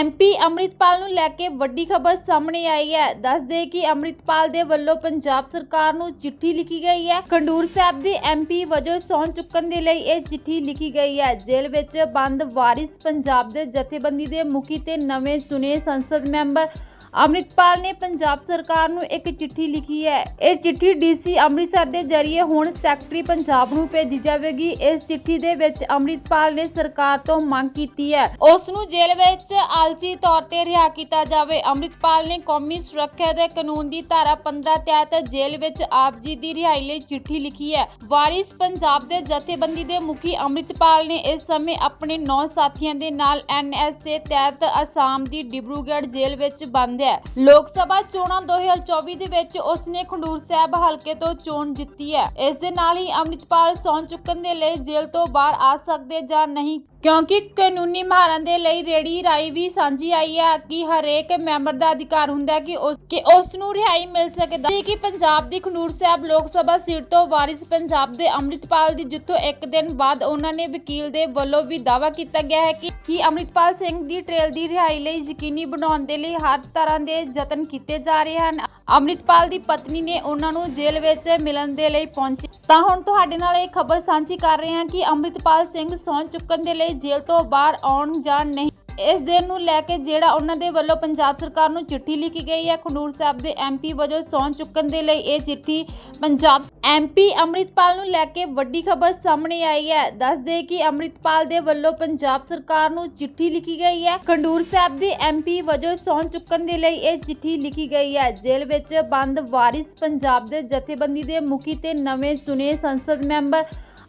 MP Amritpal ਨੂੰ ਲੈ ਕੇ ਵੱਡੀ ਖਬਰ ਸਾਹਮਣੇ ਆਈ ਹੈ। ਦੱਸਦੇ ਕਿ ਅੰਮ੍ਰਿਤਪਾਲ ਦੇ ਵੱਲੋਂ ਪੰਜਾਬ ਸਰਕਾਰ ਨੂੰ ਚਿੱਠੀ ਲਿਖੀ ਗਈ ਹੈ। ਖੰਡੂਰ ਸਾਹਿਬ ਦੇ ਐਮਪੀ ਵਜੋਂ ਸੌਂ ਚੁੱਕਣ ਦੇ ਲਈ ਇਹ ਚਿੱਠੀ ਲਿਖੀ ਗਈ ਹੈ। ਜੇਲ੍ਹ ਵਿੱਚ ਬੰਦ ਵਾਰਿਸ ਪੰਜਾਬ ਦੇ ਜਥੇਬੰਦੀ ਦੇ ਮੁਖੀ ਤੇ ਨਵੇਂ ਚੁਣੇ ਸੰਸਦ ਮੈਂਬਰ ਅੰਮ੍ਰਿਤਪਾਲ ਨੇ ਪੰਜਾਬ ਸਰਕਾਰ ਨੂੰ ਇੱਕ ਚਿੱਠੀ ਲਿਖੀ ਹੈ। ਇਹ ਚਿੱਠੀ ਡੀਸੀ ਅੰਮ੍ਰਿਤਸਰ ਦੇ ਜ਼ਰੀਏ ਹੁਣ ਸੈਕਟਰੀ ਪੰਜਾਬ ਨੂੰ ਭੇਜੀ ਜਾਵੇਗੀ। ਇਸ ਚਿੱਠੀ ਦੇ ਵਿੱਚ ਅੰਮ੍ਰਿਤਪਾਲ ਨੇ ਸਰਕਾਰ ਤੋਂ ਮੰਗ ਕੀਤੀ ਹੈ। ਉਸ ਨੂੰ ਜੇਲ੍ਹ ਵਿੱਚ ਆਲਸੀ ਤੌਰ ਤੇ ਰਿਹਾ ਕੀਤਾ ਜਾਵੇ। ਅੰਮ੍ਰਿਤਪਾਲ ਨੇ ਕੌਮੀ ਸੁਰੱਖਿਆ ਦੇ ਕਾਨੂੰਨ ਦੀ ਧਾਰਾ 15 ਤਹਿਤ ਜੇਲ੍ਹ ਵਿੱਚ ਆਪ ਜੀ ਦੀ ਰਿਹਾਈ ਲਈ ਚਿੱਠੀ ਲਿਖੀ ਹੈ। ਵਾਰਿਸ ਪੰਜਾਬ ਦੇ ਜਥੇਬੰਦੀ ਦੇ ਮੁਖੀ ਅੰਮ੍ਰਿਤਪਾਲ ਨੇ ਇਸ ਸਮੇਂ ਆਪਣੇ ਨੌ ਸਾਥੀਆਂ ਦੇ ਨਾਲ ਐਨਐਸਏ ਤਹਿਤ ਅਸਾਮ ਦੀ ਡਿਬਰੂਗੜ੍ਹ ਜੇਲ੍ਹ ਵਿੱਚ ਬੰਦ ਹੈ ਲੋਕ ਸਭਾ ਚੋਣਾਂ 2024 ਦੇ ਵਿੱਚ ਉਸ ਨੇ ਖੰਡੂਰ ਸਾਹਿਬ ਹਲਕੇ ਤੋਂ ਚੋਣ ਜਿੱਤੀ ਹੈ। ਇਸ ਦੇ ਨਾਲ ਹੀ ਅੰਮ੍ਰਿਤਪਾਲ ਸੌਂ ਚੁੱਕਣ ਦੇ ਲਈ ਜੇਲ੍ਹ ਤੋਂ ਬਾਹਰ ਆ ਸਕਦੇ ਜਾਂ ਨਹੀਂ ਕਿਉਂਕਿ ਕਾਨੂੰਨੀ ਮਹਾਰਨ ਦੇ ਲਈ ਰੇੜੀ ਰਾਈ ਵੀ ਸਾਂਝੀ ਆਈ ਹੈ ਕਿ ਹਰੇਕ ਮੈਂਬਰ ਦਾ ਅਧਿਕਾਰ ਹੁੰਦਾ ਹੈ ਕਿ ਉਸ ਕਿ ਉਸ ਨੂੰ ਰਿਹਾਈ ਮਿਲ ਸਕਦਾ ਹੈ ਕਿ ਪੰਜਾਬ ਦੀ ਖੰਡੂਰ ਸਾਹਿਬ ਲੋਕ ਸਭਾ ਸੀਟ ਤੋਂ ਵਾਰਿਸ ਪੰਜਾਬ ਦੇ ਅੰਮ੍ਰਿਤਪਾਲ ਦੀ ਜਿੱਥੋਂ ਇੱਕ ਦਿਨ ਬਾਅਦ ਉਹਨਾਂ ਨੇ ਵਕੀਲ ਦੇ ਵੱਲੋਂ ਵੀ ਦਾਅਵਾ ਕੀਤਾ ਗਿਆ ਹੈ ਕਿ ਕਿ ਅੰਮ੍ਰਿਤਪਾਲ ਸਿੰਘ ਦੀ ਟ੍ਰੇਲ ਦੀ ਰਿਹਾਈ ਲਈ ਯਕੀਨੀ ਬਣਾਉਣ ਦੇ ਲਈ ਹਰ ਤਰ੍ਹਾਂ ਦੇ ਯਤਨ ਕੀਤੇ ਜਾ ਰਹੇ ਹਨ। ਅੰਮ੍ਰਿਤਪਾਲ ਦੀ ਪਤਨੀ ਨੇ ਉਹਨਾਂ ਨੂੰ ਜੇਲ੍ਹ ਵਿੱਚ ਮਿਲਣ ਦੇ ਲਈ ਪਹੁੰਚੀ। ਤਾਂ ਹੁਣ ਤੁਹਾਡੇ ਨਾਲ ਇਹ ਖਬਰ ਸਾਂਝੀ ਕਰ ਰਹੇ ਹਾਂ ਕਿ ਅੰਮ੍ਰਿਤਪਾਲ ਸਿੰਘ ਸੌਂ ਚੁੱਕਣ ਦੇ ਲਈ ਜੇਲ੍ਹ ਤੋਂ ਬਾਹਰ ਆਉਣ ਜਾਂ ਨਹੀਂ। ਇਸ ਦਿਨ ਨੂੰ ਲੈ ਕੇ ਜਿਹੜਾ ਉਹਨਾਂ ਦੇ ਵੱਲੋਂ ਪੰਜਾਬ ਸਰਕਾਰ ਨੂੰ ਚਿੱਠੀ ਲਿਖੀ ਗਈ ਹੈ, ਖਡੂਰ ਸਾਹਿਬ ਦੇ ਐਮਪੀ ਵਜੋਂ ਸੌਂ ਚੁੱਕਣ ਦੇ ਲਈ ਇਹ ਚਿੱਠੀ ਪੰਜਾਬ ਐਮਪੀ ਅੰਮ੍ਰਿਤਪਾਲ ਨੂੰ ਲੈ ਕੇ ਵੱਡੀ ਖਬਰ ਸਾਹਮਣੇ ਆਈ ਹੈ। ਦੱਸ ਦੇ ਕਿ ਅੰਮ੍ਰਿਤਪਾਲ ਦੇ ਵੱਲੋਂ ਪੰਜਾਬ ਸਰਕਾਰ ਨੂੰ ਚਿੱਠੀ ਲਿਖੀ ਗਈ ਹੈ। ਖੰਡੂਰ ਸਾਹਿਬ ਦੇ ਐਮਪੀ ਵਜੋਂ ਸੌਂ ਚੁੱਕਣ ਦੇ ਲਈ ਇਹ ਚਿੱਠੀ ਲਿਖੀ ਗਈ ਹੈ। ਜੇਲ੍ਹ ਵਿੱਚ ਬੰਦ ਵਾਰਿਸ ਪੰਜਾਬ ਦੇ ਜਥੇਬੰਦੀ ਦੇ ਮੁਖੀ ਤੇ ਨਵੇਂ ਚੁਣੇ ਸੰਸਦ ਮੈਂਬਰ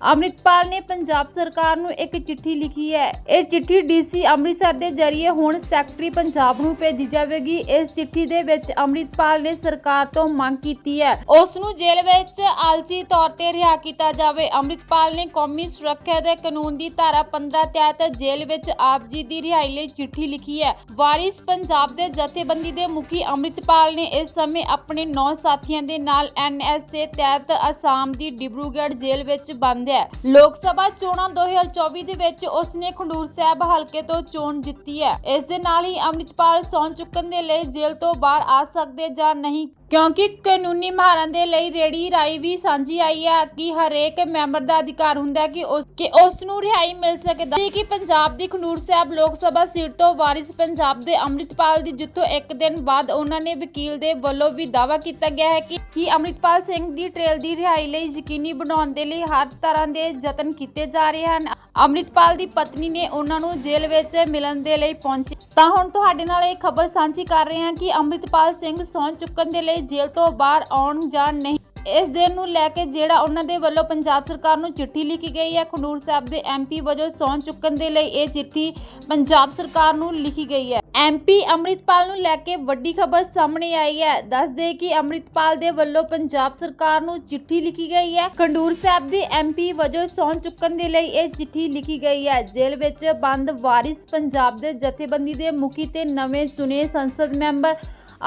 ਅੰਮ੍ਰਿਤਪਾਲ ਨੇ ਪੰਜਾਬ ਸਰਕਾਰ ਨੂੰ ਇੱਕ ਚਿੱਠੀ ਲਿਖੀ ਹੈ। ਇਹ ਚਿੱਠੀ ਡੀਸੀ ਅੰਮ੍ਰਿਤਸਰ ਦੇ ਜ਼ਰੀਏ ਹੁਣ ਸੈਕਟਰੀ ਪੰਜਾਬ ਨੂੰ ਭੇਜੀ ਜਾਵੇਗੀ। ਇਸ ਚਿੱਠੀ ਦੇ ਵਿੱਚ ਅੰਮ੍ਰਿਤਪਾਲ ਨੇ ਸਰਕਾਰ ਤੋਂ ਮੰਗ ਕੀਤੀ ਹੈ। ਉਸ ਨੂੰ ਜੇਲ੍ਹ ਵਿੱਚ ਆਲਸੀ ਤੌਰ ਤੇ ਰਿਹਾ ਕੀਤਾ ਜਾਵੇ। ਅੰਮ੍ਰਿਤਪਾਲ ਨੇ ਕੌਮੀ ਸੁਰੱਖਿਆ ਦੇ ਕਾਨੂੰਨ ਦੀ ਧਾਰਾ 15 ਤਹਿਤ ਜੇਲ੍ਹ ਵਿੱਚ ਆਪ ਜੀ ਦੀ ਰਿਹਾਈ ਲਈ ਚਿੱਠੀ ਲਿਖੀ ਹੈ। ਵਾਰਿਸ ਪੰਜਾਬ ਦੇ ਜਥੇਬੰਦੀ ਦੇ ਮੁਖੀ ਅੰਮ੍ਰਿਤਪਾਲ ਨੇ ਇਸ ਸਮੇਂ ਆਪਣੇ ਨੌ ਸਾਥੀਆਂ ਦੇ ਨਾਲ ਐਨਐਸਏ ਤਹਿਤ ਅਸਾਮ ਦੀ ਡਿਬਰੂਗੜ੍ਹ ਜੇਲ੍ਹ ਵਿੱਚ ਬੰਦ ਹੈ। ਲੋਕ ਸਭਾ ਚੋਣਾਂ 2024 ਦੇ ਵਿੱਚ ਉਸ ਨੇ ਖੰਡੂਰ ਸਾਹਿਬ ਹਲਕੇ ਤੋਂ ਚੋਣ ਜਿੱਤੀ ਹੈ। ਇਸ ਦੇ ਨਾਲ ਹੀ ਅੰਮ੍ਰਿਤਪਾਲ ਸੌਂ ਚੁੱਕਣ ਦੇ ਲਈ ਜੇਲ੍ਹ ਤੋਂ ਬਾਹਰ ਆ ਸਕਦੇ ਜਾਂ ਨਹੀਂ? ਕਿਉਂਕਿ ਕਾਨੂੰਨੀ ਮਹਾਰਨ ਦੇ ਲਈ ਰੇੜੀ ਰਾਈ ਵੀ ਸਾਂਝੀ ਆਈ ਹੈ ਕਿ ਹਰੇਕ ਮੈਂਬਰ ਦਾ ਅਧਿਕਾਰ ਹੁੰਦਾ ਹੈ ਕਿ ਉਸ ਕਿ ਉਸ ਨੂੰ ਰਿਹਾਈ ਮਿਲ ਸਕਦਾ ਹੈ ਕਿ ਪੰਜਾਬ ਦੀ ਖਨੂਰ ਸਾਹਿਬ ਲੋਕ ਸਭਾ ਸੀਟ ਤੋਂ ਵਾਰਿਸ ਪੰਜਾਬ ਦੇ ਅੰਮ੍ਰਿਤਪਾਲ ਦੀ ਜਿੱਥੋਂ ਇੱਕ ਦਿਨ ਬਾਅਦ ਉਹਨਾਂ ਨੇ ਵਕੀਲ ਦੇ ਵੱਲੋਂ ਵੀ ਦਾਅਵਾ ਕੀਤਾ ਗਿਆ ਹੈ ਕਿ ਕਿ ਅੰਮ੍ਰਿਤਪਾਲ ਸਿੰਘ ਦੀ ਟ੍ਰੇਲ ਦੀ ਰਿਹਾਈ ਲਈ ਯਕੀਨੀ ਬਣਾਉਣ ਦੇ ਲਈ ਹਰ ਤਰ੍ਹਾਂ ਦੇ ਯਤਨ ਕੀਤੇ ਜਾ ਰਹੇ ਹਨ। ਅੰਮ੍ਰਿਤਪਾਲ ਦੀ ਪਤਨੀ ਨੇ ਉਹਨਾਂ ਨੂੰ ਜੇਲ੍ਹ ਵਿੱਚ ਮਿਲਣ ਦੇ ਲਈ ਪਹੁੰਚੀ। ਤਾਂ ਹੁਣ ਤੁਹਾਡੇ ਨਾਲ ਇਹ ਖਬਰ ਸਾਂਝੀ ਕਰ ਰਹੇ ਹਾਂ ਕਿ ਅੰਮ੍ਰਿਤਪਾਲ ਸਿੰਘ ਸੌਂ ਚੁੱਕਣ ਦੇ ਲਈ ਜੇਲ੍ਹ ਤੋਂ ਬਾਹਰ ਆਉਣ ਜਾਂ ਨਹੀਂ। ਇਸ ਦਿਨ ਨੂੰ ਲੈ ਕੇ ਜਿਹੜਾ ਉਹਨਾਂ ਦੇ ਵੱਲੋਂ ਪੰਜਾਬ ਸਰਕਾਰ ਨੂੰ ਚਿੱਠੀ ਲਿਖੀ ਗਈ ਹੈ, ਖਡੂਰ ਸਾਹਿਬ ਦੇ ਐਮਪੀ ਵਜੋਂ ਸੌਂ ਚੁੱਕਣ ਦੇ ਲਈ ਇਹ ਚਿੱਠੀ ਪੰਜਾਬ ਸਰਕਾਰ ਨੂੰ ਲਿਖੀ ਗਈ ਹੈ। ਐਮਪੀ ਅੰਮ੍ਰਿਤਪਾਲ ਨੂੰ ਲੈ ਕੇ ਵੱਡੀ ਖਬਰ ਸਾਹਮਣੇ ਆਈ ਹੈ। ਦੱਸਦੇ ਕਿ ਅੰਮ੍ਰਿਤਪਾਲ ਦੇ ਵੱਲੋਂ ਪੰਜਾਬ ਸਰਕਾਰ ਨੂੰ ਚਿੱਠੀ ਲਿਖੀ ਗਈ ਹੈ। ਖੰਡੂਰ ਸਾਹਿਬ ਦੇ ਐਮਪੀ ਵਜੋਂ ਸੌਂ ਚੁੱਕਣ ਦੇ ਲਈ ਇਹ ਚਿੱਠੀ ਲਿਖੀ ਗਈ ਹੈ। ਜੇਲ੍ਹ ਵਿੱਚ ਬੰਦ ਵਾਰਿਸ ਪੰਜਾਬ ਦੇ ਜਥੇਬੰਦੀ ਦੇ ਮੁਖੀ ਤੇ ਨਵੇਂ ਚੁਣੇ ਸੰਸਦ ਮੈਂਬਰ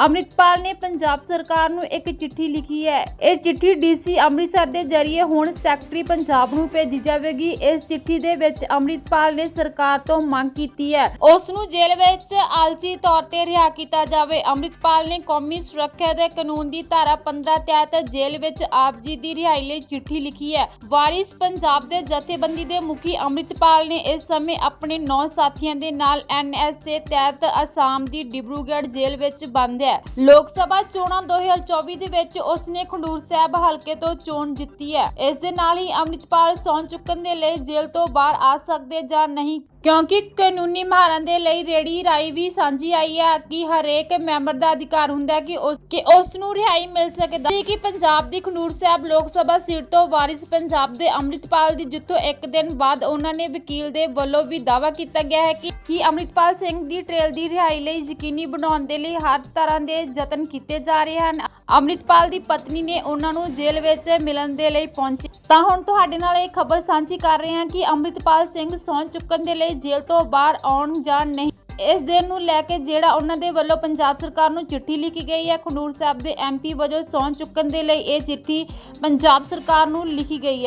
ਅੰਮ੍ਰਿਤਪਾਲ ਨੇ ਪੰਜਾਬ ਸਰਕਾਰ ਨੂੰ ਇੱਕ ਚਿੱਠੀ ਲਿਖੀ ਹੈ। ਇਹ ਚਿੱਠੀ ਡੀਸੀ ਅੰਮ੍ਰਿਤਸਰ ਦੇ ਜ਼ਰੀਏ ਹੁਣ ਸੈਕਟਰੀ ਪੰਜਾਬ ਨੂੰ ਭੇਜੀ ਜਾਵੇਗੀ। ਇਸ ਚਿੱਠੀ ਦੇ ਵਿੱਚ ਅੰਮ੍ਰਿਤਪਾਲ ਨੇ ਸਰਕਾਰ ਤੋਂ ਮੰਗ ਕੀਤੀ ਹੈ। ਉਸ ਨੂੰ ਜੇਲ੍ਹ ਵਿੱਚ ਆਲਸੀ ਤੌਰ ਤੇ ਰਿਹਾ ਕੀਤਾ ਜਾਵੇ। ਅੰਮ੍ਰਿਤਪਾਲ ਨੇ ਕੌਮੀ ਸੁਰੱਖਿਆ ਦੇ ਕਾਨੂੰਨ ਦੀ ਧਾਰਾ 15 ਤਹਿਤ ਜੇਲ੍ਹ ਵਿੱਚ ਆਪ ਜੀ ਦੀ ਰਿਹਾਈ ਲਈ ਚਿੱਠੀ ਲਿਖੀ ਹੈ। ਵਾਰਿਸ ਪੰਜਾਬ ਦੇ ਜਥੇਬੰਦੀ ਦੇ ਮੁਖੀ ਅੰਮ੍ਰਿਤਪਾਲ ਨੇ ਇਸ ਸਮੇਂ ਆਪਣੇ ਨੌ ਸਾਥੀਆਂ ਦੇ ਨਾਲ ਐਨਐਸਏ ਤਹਿਤ ਅਸਾਮ ਦੀ ਡਿਬਰੂਗੜ੍ਹ ਜੇਲ੍ਹ ਵਿੱਚ ਬੰਦ ਹੈ। ਲੋਕ ਸਭਾ ਚੋਣਾਂ 2024 ਦੇ ਵਿੱਚ ਉਸ ਨੇ ਖੰਡੂਰ ਸਾਹਿਬ ਹਲਕੇ ਤੋਂ ਚੋਣ ਜਿੱਤੀ ਹੈ। ਇਸ ਦੇ ਨਾਲ ਹੀ ਅੰਮ੍ਰਿਤਪਾਲ ਸੌਂ ਚੁੱਕਣ ਦੇ ਲਈ ਜੇਲ੍ਹ ਤੋਂ ਬਾਹਰ ਆ ਸਕਦੇ ਜਾਂ ਨਹੀਂ? ਕਿਉਂਕਿ ਕਾਨੂੰਨੀ ਮਹਾਰਨ ਦੇ ਲਈ ਰੇੜੀ ਰਾਈ ਵੀ ਸਾਂਝੀ ਆਈ ਹੈ ਕਿ ਹਰੇਕ ਮੈਂਬਰ ਦਾ ਅਧਿਕਾਰ ਹੁੰਦਾ ਹੈ ਕਿ ਉਸ ਕਿ ਉਸ ਨੂੰ ਰਿਹਾਈ ਮਿਲ ਸਕਦਾ ਹੈ ਕਿ ਪੰਜਾਬ ਦੀ ਖਨੂਰ ਸਾਹਿਬ ਲੋਕ ਸਭਾ ਸੀਟ ਤੋਂ ਵਾਰਿਸ ਪੰਜਾਬ ਦੇ ਅੰਮ੍ਰਿਤਪਾਲ ਦੀ ਜਿੱਥੋਂ ਇੱਕ ਦਿਨ ਬਾਅਦ ਉਹਨਾਂ ਨੇ ਵਕੀਲ ਦੇ ਵੱਲੋਂ ਵੀ ਦਾਅਵਾ ਕੀਤਾ ਗਿਆ ਹੈ ਕਿ ਕਿ ਅੰਮ੍ਰਿਤਪਾਲ ਸਿੰਘ ਦੀ ਟ੍ਰੇਲ ਦੀ ਰਿਹਾਈ ਲਈ ਯਕੀਨੀ ਬਣਾਉਣ ਦੇ ਲਈ ਹਰ ਤਰ੍ਹਾਂ ਦੇ ਯਤਨ ਕੀਤੇ ਜਾ ਰਹੇ ਹਨ। ਅੰਮ੍ਰਿਤਪਾਲ ਦੀ ਪਤਨੀ ਨੇ ਉਹਨਾਂ ਨੂੰ ਜੇਲ੍ਹ ਵਿੱਚ ਮਿਲਣ ਦੇ ਲਈ ਪਹੁੰਚੀ। ਤਾਂ ਹੁਣ ਤੁਹਾਡੇ ਨਾਲ ਇਹ ਖਬਰ ਸਾਂਝੀ ਕਰ ਰਹੇ ਹਾਂ ਕਿ ਅੰਮ੍ਰਿਤਪਾਲ ਸਿੰਘ ਸੌਂ ਚੁੱਕਣ ਦੇ ਲਈ ਜੇਲ੍ਹ ਤੋਂ ਬਾਹਰ ਆਉਣ ਜਾਂ ਨਹੀਂ। ਇਸ ਦਿਨ ਨੂੰ ਲੈ ਕੇ ਜਿਹੜਾ ਉਹਨਾਂ ਦੇ ਵੱਲੋਂ ਪੰਜਾਬ ਸਰਕਾਰ ਨੂੰ ਚਿੱਠੀ ਲਿਖੀ ਗਈ ਹੈ, ਖਡੂਰ ਸਾਹਿਬ ਦੇ ਐਮਪੀ ਵਜੋਂ ਸੌਂ ਚੁੱਕਣ ਦੇ ਲਈ ਇਹ ਚਿੱਠੀ ਪੰਜਾਬ ਸਰਕਾਰ ਨੂੰ ਲਿਖੀ ਗਈ ਹੈ।